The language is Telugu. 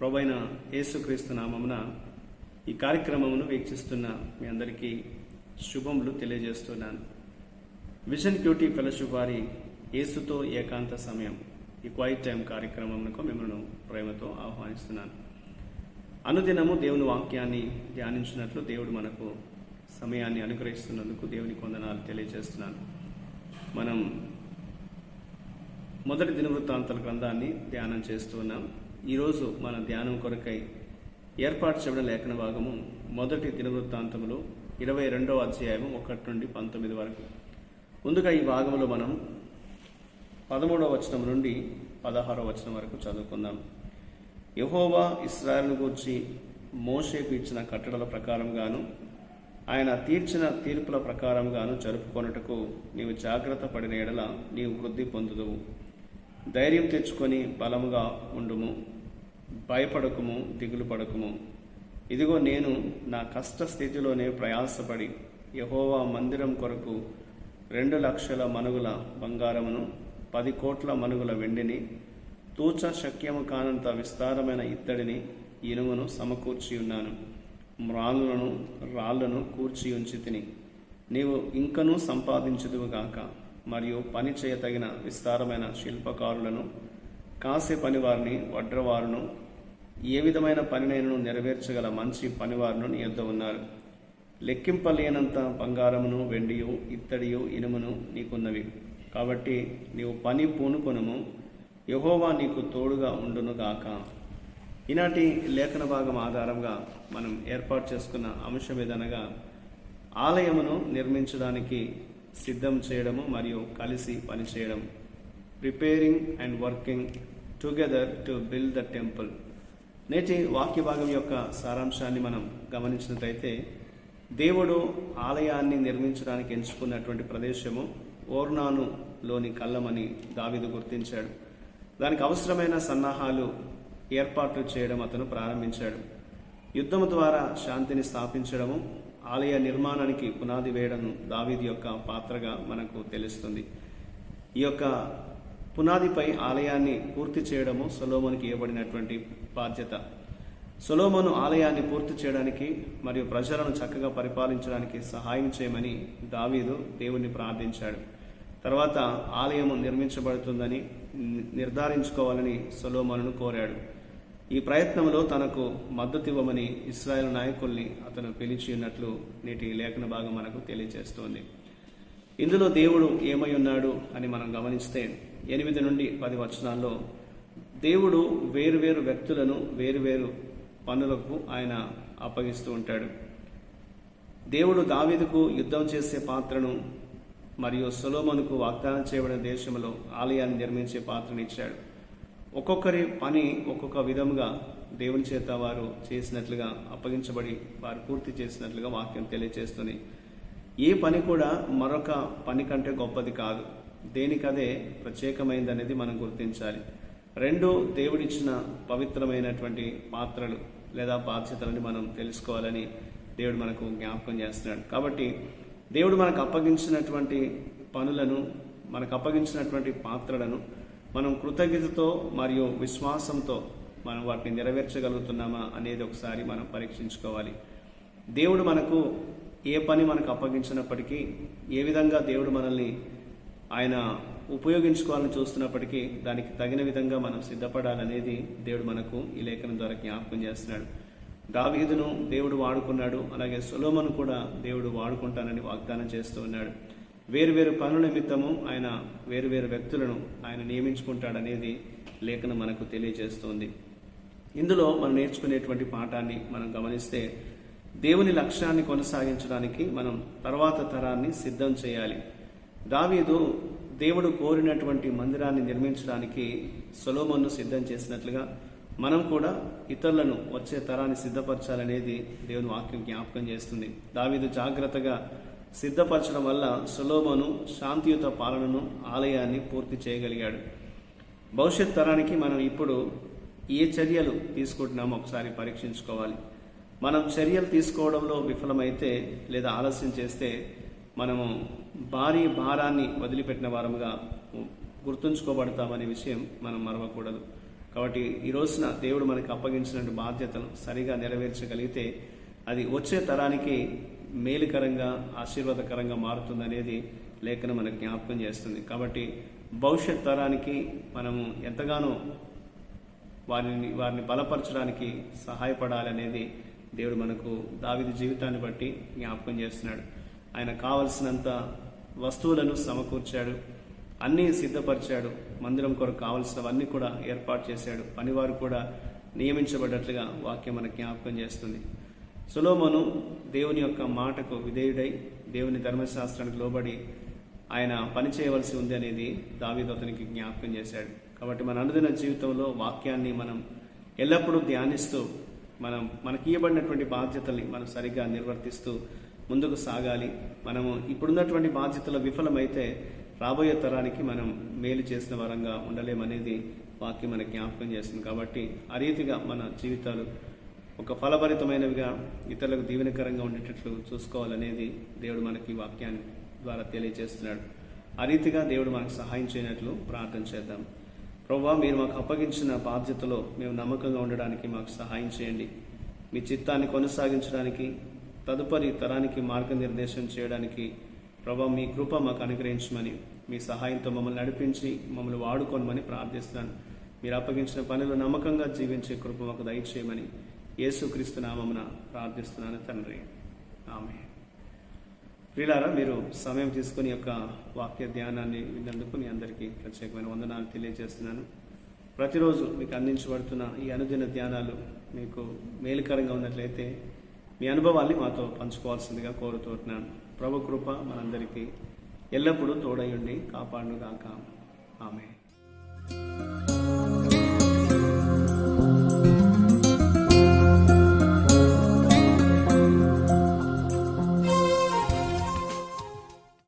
ప్రభైన యేసుక్రీస్తు నామమున ఈ కార్యక్రమమును వీక్షిస్తున్న మీ అందరికీ శుభములు తెలియజేస్తున్నాను. విజన్ క్యూటీ ఫెలోషిప్ వారి యేసుతో ఏకాంత సమయం ఈ క్వైట్ టైం కార్యక్రమమునకు మిమ్మల్ని ప్రేమతో ఆహ్వానిస్తున్నాను. అనుదినము దేవుని వాక్యాన్ని ధ్యానించినట్లు దేవుడు మనకు సమయాన్ని అనుగ్రహిస్తున్నందుకు దేవుని కొందనాలు తెలియజేస్తున్నాను. మనం మొదటి దినవృత్తాంతాల గ్రంథాన్ని ధ్యానం చేస్తున్నాం ఈరోజు మన ధ్యానం కొరకై ఏర్పాటు చేయడం లేఖన భాగము మొదటి దినవృత్తాంతములు ఇరవై రెండవ అధ్యాయము ఒకటి నుండి పంతొమ్మిది వరకు. ముందుగా ఈ భాగంలో మనం పదమూడవ వచనం నుండి పదహారవ వచనం వరకు చదువుకుందాం. యహోవా ఇస్రాయల్ను గూర్చి మోషేకు ఇచ్చిన కట్టడల ప్రకారంగాను ఆయన తీర్చిన తీర్పుల ప్రకారంగాను జరుపుకొనుటకు నీవు జాగ్రత్త పడిన ఎడల నీవు వృద్ధి పొందుదువు. ధైర్యం తెచ్చుకొని బలముగా ఉండుము భయపడకుము దిగులు పడకుము. ఇదిగో నేను నా కష్ట స్థితిలోనే ప్రయాసపడి యహోవా మందిరం కొరకు రెండు లక్షల మనుగుల బంగారమును పది కోట్ల మనుగుల వెండిని తూచ శక్యము కానంత విస్తారమైన ఇత్తడిని ఇనుమును సమకూర్చి ఉన్నాను. మ్రాళ్ళను రాళ్ళను కూర్చి ఉంచి తిని నీవు ఇంకనూ సంపాదించదువుగాక మరియు పని చేయతగిన విస్తారమైన శిల్పకారులను కాసే పనివారిని వడ్రవారును ఏ విధమైన పనినైనను నెరవేర్చగల మంచి పనివారును నీ యొద్ద ఉన్నారు. లెక్కింపలేనంత బంగారమును వెండియు ఇత్తడియు ఇనుమును నీకున్నవి. కాబట్టి నీవు పని పూనుకొనుము. యహోవా నీకు తోడుగా ఉండునుగాక ఈనాటి లేఖన భాగం ఆధారంగా మనం ఏర్పాటు చేసుకున్న అంశం ఏదనగా ఆలయమును నిర్మించడానికి సిద్ధం చేయడము మరియు కలిసి పనిచేయడం. Preparing and working together to build the temple నేటి వాక్య భాగం యొక్క సారాంశాన్ని మనం గమనించినట్లయితే దేవుడు ఆలయాన్ని నిర్మించడానికి ఎంచుకున్నటువంటి ప్రదేశము ఓర్నానులోని కళ్ళమని దావిదు గుర్తించాడు. దానికి అవసరమైన సన్నాహాలు ఏర్పాట్లు చేయడం అతను ప్రారంభించాడు. యుద్ధము ద్వారా శాంతిని స్థాపించడము ఆలయ నిర్మాణానికి పునాది వేయడం దావీది యొక్క పాత్రగా మనకు తెలుస్తుంది. ఈ యొక్క పునాదిపై ఆలయాన్ని పూర్తి చేయడము సొలోమోనికి ఇవ్వబడినటువంటి బాధ్యత. సొలోమోను ఆలయాన్ని పూర్తి చేయడానికి మరియు ప్రజలను చక్కగా పరిపాలించడానికి సహాయం చేయమని దావీదు దేవుణ్ణి ప్రార్థించాడు. తర్వాత ఆలయము నిర్మించబడుతుందని నిర్ధారించుకోవాలని సొలోమోను కోరాడు. ఈ ప్రయత్నంలో తనకు మద్దతు ఇవ్వమని ఇస్రాయల్ నాయకుల్ని అతను పిలిచి ఉన్నట్లు నేటి లేఖన భాగం మనకు తెలియజేస్తోంది. ఇందులో దేవుడు ఏమై ఉన్నాడు అని మనం గమనిస్తే ఎనిమిది నుండి పది వచనాల్లో దేవుడు వేరువేరు వ్యక్తులను వేరువేరు పనులకు ఆయన అప్పగిస్తూ ఉంటాడు. దేవుడు దావీదుకు యుద్ధం చేసే పాత్రను మరియు సులోమనుకు వాగ్దానం చేయబడిన దేశంలో ఆలయాన్ని నిర్మించే పాత్రను ఇచ్చాడు. ఒక్కొక్కరి పని ఒక్కొక్క విధముగా దేవుని చేత వారు చేసినట్లుగా అప్పగించబడి వారు పూర్తి చేసినట్లుగా వాక్యం తెలియజేస్తుంది ఏ పని కూడా మరొక పని కంటే గొప్పది కాదు. దేనికదే ప్రత్యేకమైంది అనేది మనం గుర్తించాలి. రెండు దేవుడిచ్చిన పవిత్రమైనటువంటి పాత్రలు లేదా బాధ్యతలని మనం తెలుసుకోవాలని దేవుడు మనకు జ్ఞాపకం చేస్తున్నాడు. కాబట్టి దేవుడు మనకు అప్పగించినటువంటి పనులను మనకు అప్పగించినటువంటి పాత్రలను మనం కృతజ్ఞతతో మరియు విశ్వాసంతో మనం వాటిని నెరవేర్చగలుగుతున్నామా అనేది ఒకసారి మనం పరీక్షించుకోవాలి. దేవుడు మనకు ఏ పని మనకు అప్పగించినప్పటికీ ఏ విధంగా దేవుడు మనల్ని ఆయన ఉపయోగించుకోవాలని చూస్తున్నప్పటికీ దానికి తగిన విధంగా మనం సిద్ధపడాలనేది దేవుడు మనకు ఈ లేఖనం ద్వారా జ్ఞాపకం చేస్తున్నాడు. దావీదును దేవుడు వాడుకున్నాడు అలాగే సులోమను కూడా దేవుడు వాడుకుంటానని వాగ్దానం చేస్తూ ఉన్నాడు. వేరువేరు పనుల నిమిత్తము ఆయన వేరు వేరు వ్యక్తులను ఆయన నియమించుకుంటాడనేది లేఖను మనకు తెలియజేస్తోంది. ఇందులో మనం నేర్చుకునేటువంటి పాఠాన్ని మనం గమనిస్తే దేవుని లక్ష్యాన్ని కొనసాగించడానికి మనం తర్వాత తరాన్ని సిద్ధం చేయాలి. దావీదు దేవుడు కోరినటువంటి మందిరాన్ని నిర్మించడానికి సొలోమన్ను సిద్ధం చేసినట్లుగా మనం కూడా ఇతరులను వచ్చే తరాన్ని సిద్ధపరచాలనేది దేవుని వాక్యం జ్ఞాపకం చేస్తుంది. దావీదు జాగ్రత్తగా సిద్ధపరచడం వల్ల సులోమను శాంతియుత పాలనను ఆలయాన్ని పూర్తి చేయగలిగాడు. భవిష్యత్ తరానికి మనం ఇప్పుడు ఏ చర్యలు తీసుకుంటున్నామో ఒకసారి పరీక్షించుకోవాలి. మనం చర్యలు తీసుకోవడంలో విఫలమైతే లేదా ఆలస్యం చేస్తే మనము భారీ భారాన్ని వదిలిపెట్టిన వారముగా గుర్తుంచుకోబడతామనే విషయం మనం మరవకూడదు. కాబట్టి ఈ రోజున దేవుడు మనకి అప్పగించిన బాధ్యతను సరిగా నెరవేర్చగలిగితే అది వచ్చే తరానికి మేలుకరంగా ఆశీర్వాదకరంగా మారుతుందనేది లేఖనం మనకు జ్ఞాపకం చేస్తుంది. కాబట్టి భవిష్యత్ తరానికి మనము ఎంతగానో వారిని వారిని బలపరచడానికి సహాయపడాలనేది దేవుడు మనకు దావిది జీవితాన్ని బట్టి జ్ఞాపకం చేస్తున్నాడు. ఆయన కావలసినంత వస్తువులను సమకూర్చాడు అన్నీ సిద్ధపరిచాడు మందిరం కొరకు కావలసినవన్నీ కూడా ఏర్పాటు చేశాడు. పనివారు కూడా నియమించబడ్డట్లుగా వాక్యం మనకు జ్ఞాపకం చేస్తుంది. సులోమను దేవుని యొక్క మాటకు విధేయుడై దేవుని ధర్మశాస్త్రానికి లోబడి ఆయన పని చేయవలసి ఉంది అనేది దావీదు అతనికి జ్ఞాపకం చేశాడు. కాబట్టి మన అనుదిన జీవితంలో వాక్యాన్ని మనం ఎల్లప్పుడూ ధ్యానిస్తూ మనం మనకి ఇవ్వబడినటువంటి బాధ్యతల్ని మనం సరిగ్గా నిర్వర్తిస్తూ ముందుకు సాగాలి. మనము ఇప్పుడున్నటువంటి బాధ్యతలు విఫలమైతే రాబోయే తరానికి మనం మేలు చేసిన వరంగా ఉండలేమనేది వాక్యం మన జ్ఞాపకం చేస్తుంది. కాబట్టి ఆ రీతిగా మన జీవితాలు ఒక ఫలభరితమైనవిగా ఇతరులకు దీవెనకరంగా ఉండేటట్లు చూసుకోవాలనేది దేవుడు మనకి వాక్యాన్ని ద్వారా తెలియజేస్తున్నాడు. ఆ రీతిగా దేవుడు మనకు సహాయం చేయనట్లు ప్రార్థన చేద్దాం. ప్రభావ మీరు మాకు అప్పగించిన బాధ్యతలో మేము నమ్మకంగా ఉండడానికి మాకు సహాయం చేయండి. మీ చిత్తాన్ని కొనసాగించడానికి తదుపరి తరానికి మార్గనిర్దేశం చేయడానికి ప్రభా మీ కృప మాకు అనుగ్రహించమని మీ సహాయంతో మమ్మల్ని నడిపించి మమ్మల్ని వాడుకోనమని ప్రార్థిస్తాను మీరు అప్పగించిన పనులు నమ్మకంగా జీవించే కృప మాకు దయచేయమని యేసుక్రీస్తు నామమున ప్రార్థిస్తున్నాను తండ్రి. ఆమె ప్రియులారా మీరు సమయం తీసుకుని యొక్క వాక్య ధ్యానాన్ని విన్నందుకు మీ అందరికీ ప్రత్యేకమైన వందనాలు తెలియజేస్తున్నాను. ప్రతిరోజు మీకు అందించబడుతున్న ఈ అనుదిన ధ్యానాలు మీకు మేలుకరంగా ఉన్నట్లయితే మీ అనుభవాల్ని మాతో పంచుకోవాల్సిందిగా కోరుతున్నాను ప్రభు కృప మనందరికీ ఎల్లప్పుడూ తోడయుండి కాపాడుగాక ఆమె